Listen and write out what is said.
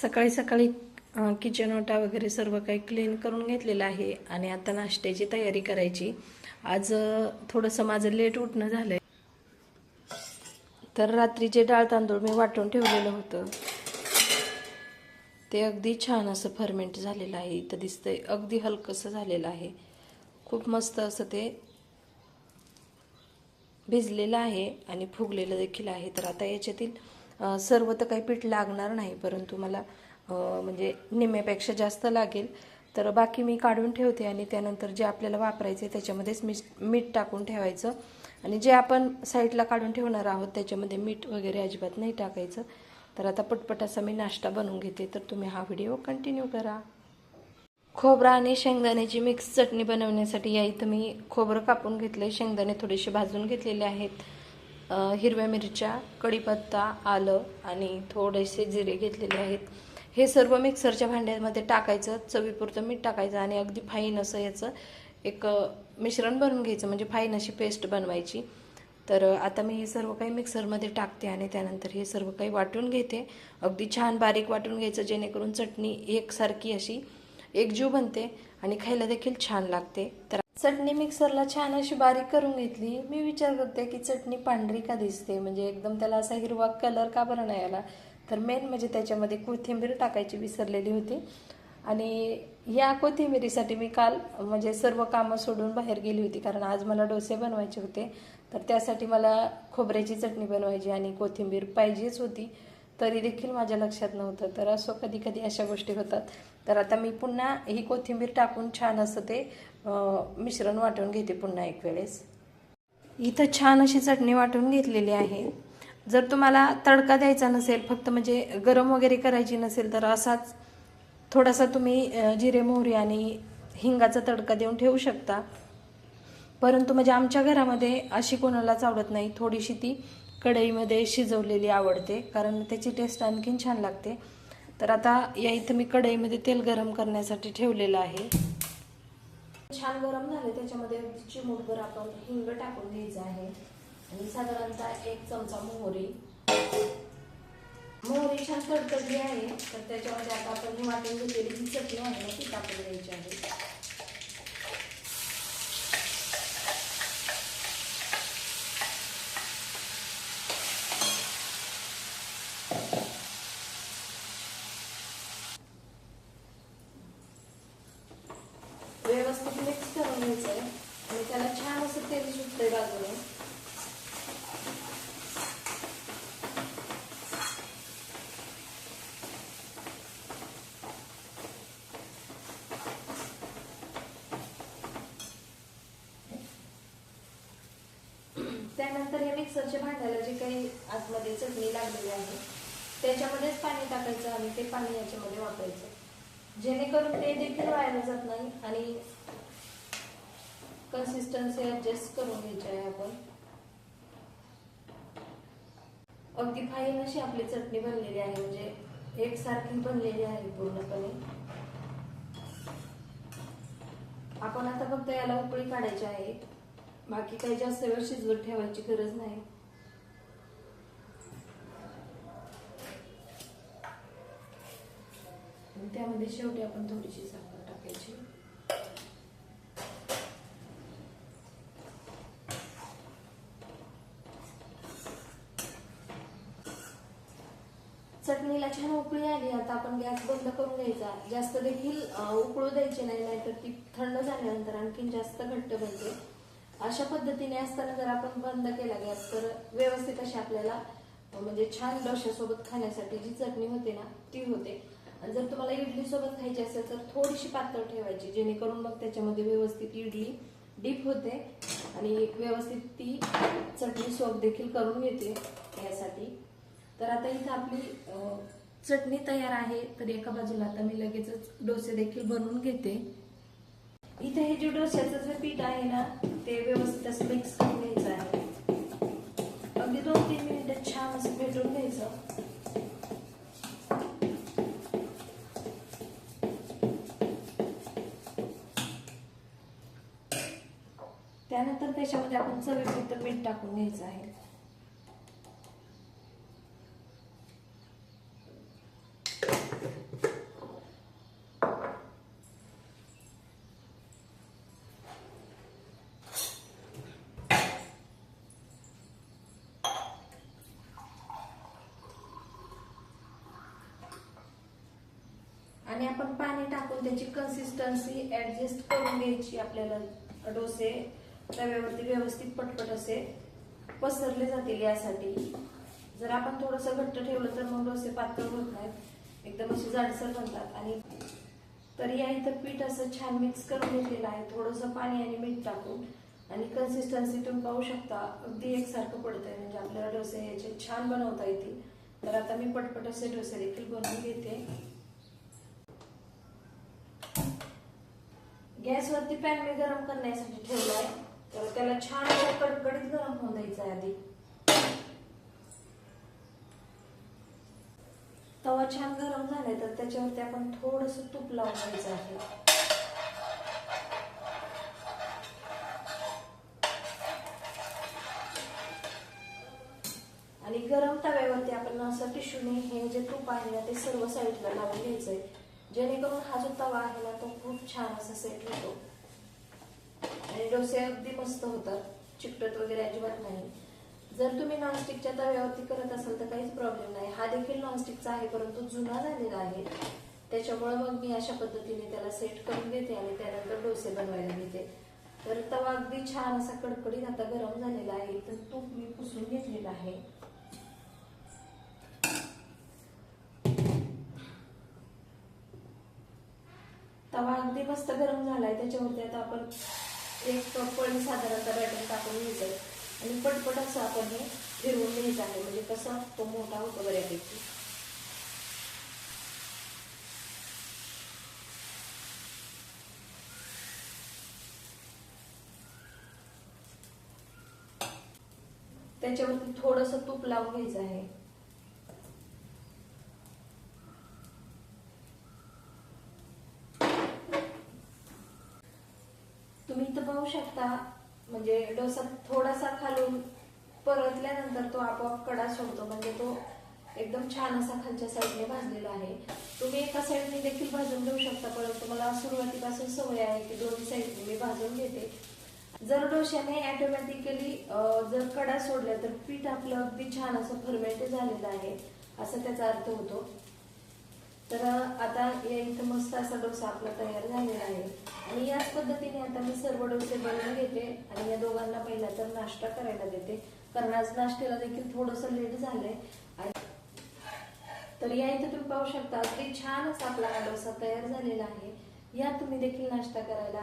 सकाळी सकाळी किचन ओटा वगैरे सर्व काही क्लीन करून घेतलेलं आहे आणि आता नाश्त्याची तयारी करायची. आज थोडंसं माझं लेट उठणं झालं आहे तर रात्रीचे डाळ तांदूळ मी वाटून ठेवलेलं होतं. ते अगदी छान असं फर्मेंट झालेलं आहे. इथं दिसतंय अगदी हलकंसं झालेलं आहे. खूप मस्त असं ते भिजलेलं आहे आणि फुगलेलं देखील आहे. तर आता याच्यातील सर्व तर काही पीठ लागणार नाही परंतु मला म्हणजे निम्म्यापेक्षा जास्त लागेल. तर बाकी मी काढून ठेवते आणि त्यानंतर जे आपल्याला वापरायचं आहे त्याच्यामध्येच मी मीठ टाकून ठेवायचं. आणि जे आपण साईडला काढून ठेवणार आहोत त्याच्यामध्ये मीठ वगैरे अजिबात नाही टाकायचं. तर आता पटपट असा मी नाश्ता बनवून घेते. तर तुम्ही हा व्हिडिओ कंटिन्यू करा. खोबरा आणि शेंगदाण्याची मिक्स चटणी बनवण्यासाठी या इथं मी खोबरं कापून घेतलंय. शेंगदाणे थोडेसे भाजून घेतलेले आहेत. हिरव्या मिरच्या कढीपत्ता आलं आणि थोडेसे जिरे घेतलेले आहेत. हे सर्व मिक्सरच्या भांड्यामध्ये टाकायचं चवीपुरतं मीठ टाकायचं आणि अगदी फाईन असं याचं एक मिश्रण बनवून घ्यायचं म्हणजे फाईन अशी पेस्ट बनवायची. तर आता मी हे सर्व काही मिक्सरमध्ये टाकते आणि त्यानंतर हे सर्व काही वाटून घेते. अगदी छान बारीक वाटून घ्यायचं जेणेकरून चटणी एकसारखी अशी एकजीव बनते आणि खायला देखील छान लागते. तर चटणी मिक्सरला छान अशी बारीक करून घेतली. मी विचार करते की चटणी पांढरी का दिसते? म्हणजे एकदम त्याला असा हिरवा कलर का बरं नाही आला? तर मेन म्हणजे त्याच्यामध्ये कोथिंबीर टाकायची विसरलेली होती. आणि या कोथिंबिरीसाठी मी काल म्हणजे सर्व कामं सोडून बाहेर गेली होती. कारण आज मला डोसे बनवायचे होते. तर त्यासाठी मला खोबऱ्याची चटणी बनवायची आणि कोथिंबीर पाहिजेच होती. तरी देखील माझ्या लक्षात नव्हतं. तर असो कधी कधी अशा गोष्टी होतात. तर आता मी पुन्हा ही कोथिंबीर टाकून छान असं ते मिश्रण वाटून घेते पुन्हा एक वेळेस. इथं छान अशी चटणी वाटून घेतलेली आहे. जर तुम्हाला तडका द्यायचा नसेल फक्त म्हणजे गरम वगैरे करायची नसेल तर असाच थोडासा तुम्ही जिरे मोहरी आणि हिंगाचा तडका देऊन ठेवू शकता. परंतु म्हणजे आमच्या घरामध्ये अशी कोणालाच आवडत नाही. थोडीशी ती कढईमध्ये शिजवलेली आवडते कारण त्याची टेस्ट आणखीन छान लागते. तर आता या इथं मी कढईमध्ये तेल गरम करण्यासाठी ठेवलेलं आहे. छान गरम झाले त्याच्यामध्ये चिमूटभर आपण हिंग टाकून घ्यायचं आहे. आणि साधारणतः एक चमचा मोहरी. मोहरी छान कडकडली आहे तर त्याच्यामध्ये आता आपण ही वाटून घेतलेली ही चटणी आहे ना ती टाकून द्यायची आहे व्यवस्थित मिक्स करून घ्यायचं आहे आणि त्याला छान असं तेल सुटतंय बाजूने त्यानंतर या मिक्सरच्या भांड्याला जे काही आतमध्ये चटणी लागलेली आहे त्याच्यामध्येच पाणी टाकायचं आणि ते पाणी याच्यामध्ये वापरायचं. जेणेकरून ते देखील वायाला जात नाही आणि कन्सिस्टन्सी ऍडजस्ट करून घ्यायची आहे आपण. अगदी फाईन अशी आपली चटणी बनलेली आहे म्हणजे एकसारखी बनलेली आहे पूर्णपणे. आपण आता फक्त याला उकळी काढायची आहे. बाकी काही जास्त वेळ शिजवत ठेवायची गरज नाही. त्यामध्ये शेवटी आपण थोडीशी साखर टाकायची. चटणीला छान उकळी आली आता आपण गॅस बंद करून घ्यायचा. जास्त देखील उकळू द्यायची नाही नाहीतर ती थंड झाल्यानंतर आणखीन जास्त घट्ट बनते. अशा पद्धतीने असताना जर आपण बंद केला गॅस तर व्यवस्थित अशी आपल्याला म्हणजे छान डोश्यासोबत खाण्यासाठी जी चटणी होते ना ती होते. आणि जर तुम्हाला इडली सोबत खायची असेल तर थोडीशी पातळ ठेवायची जेणेकरून मग त्याच्यामध्ये व्यवस्थित इडली डीप होते आणि व्यवस्थित ती चटणी सोप देखील करून घेते यासाठी. तर आता इथं आपली चटणी तयार आहे तर एका बाजूला आता मी लगेचच डोसे देखील बनवून घेते. इथे हे जे डोस्याचं जे पीठ आहे ना ते व्यवस्थित असं मिक्स करून घ्यायचं आहे. अगदी दोन तीन मिनिटं छान असं फेटून घ्यायचं. त्यानंतर त्याच्यामध्ये आपण चवीपुरतं मीठ टाकून घ्यायचं आहे. आणि आपण पाणी टाकून त्याची कन्सिस्टन्सी ऍडजस्ट करून घ्यायची आपल्याला डोसे. तव्यावरती व्यवस्थित पटपट असे पसरले जातील यासाठी. जर आपण थोडंसं घट्ट ठेवलं तर मग डोसे पातळ होत नाहीत. एकदम असे जाडसर बनतात. आणि तर या इथं पीठ असं छान मिक्स करून घेतलेलं आहे. थोडंसं पाणी आणि मीठ टाकून. आणि कन्सिस्टन्सी तुम्ही पाहू शकता. अगदी एकसारखं पडतंय. म्हणजे आपल्याला डोसे याचे छान बनवता येतील. तर आता मी पटपट असे डोसे देखील बनवून घेते. गॅसवरती पॅन मी गरम करण्यासाठी ठेवलाय तर त्याला छान कडकडीत गरम होऊन द्यायचा आहे आधी. तवा छान गरम झालाय तर त्याच्यावरती आपण थोडस तूप लावून द्यायचं आहे. आणि गरम तव्यावरती आपण असं टिश्यूने हे जे तूप आहे ना ते सर्व साईडला लावून घ्यायचंय. जेणेकरून हा जो तवा आहे ना तो खूप छान असा सेट होतो. आणि डोसे अगदी मस्त होतात चिकटत वगैरे अजिबात नाही. जर तुम्ही नॉनस्टिकच्या तव्यावरती करत असाल तर काहीच प्रॉब्लेम नाही. हा देखील नॉनस्टिकचा आहे परंतु जुना झालेला आहे. त्याच्यामुळे मग मी अशा पद्धतीने त्याला सेट करून देते आणि त्यानंतर डोसे बनवायला घेते. तर तवा अगदी छान असा कडकडीत आता गरम झालेला आहे तर तूप मी पुसून घेतलेला आहे. तवा अगदी मस्त गरम झालाय त्याच्यावरती आता आपण एक पळी साधारणतः बॅटर टाकून घ्यायचंय. आणि पटपट असं आपण हे फिरवून घ्यायचं आहे. म्हणजे कसा तो मोठा होतो बऱ्यापैकी. त्याच्यावरती थोडस तूप लावून घ्यायचं आहे. तुम्ही इथं पाहू शकता म्हणजे डोसा थोडासा खालून परतल्यानंतर तो आपोआप कडा सोडतो म्हणजे तो एकदम छान असा खालच्या साईडने भाजलेला आहे. तुम्ही एका साईडने देखील भाजून घेऊ शकता परंतु मला सुरुवातीपासून सवय आहे की दोन्ही साईडने मी भाजून घेते. जर डोश्याने ऑटोमॅटिकली जर कडा सोडल्या तर पीठ आपलं अगदी छान असं फर्मेंट झालेलं आहे असं त्याचा अर्थ होतो. तर आता या इथं मस्त असा डोसा आपला तयार झालेला आहे. आणि याच पद्धतीने आता मी सर्व डोसे बनवून घेते आणि या दोघांना पहिला तर नाश्ता करायला देते. कारण आज नाश्त्याला देखील थोडंसं लेट झालंय. आणि तर या इथे तुम्ही पाहू शकता अगदी छान असा आपला हा डोसा तयार झालेला आहे. या तुम्ही देखील नाश्ता करायला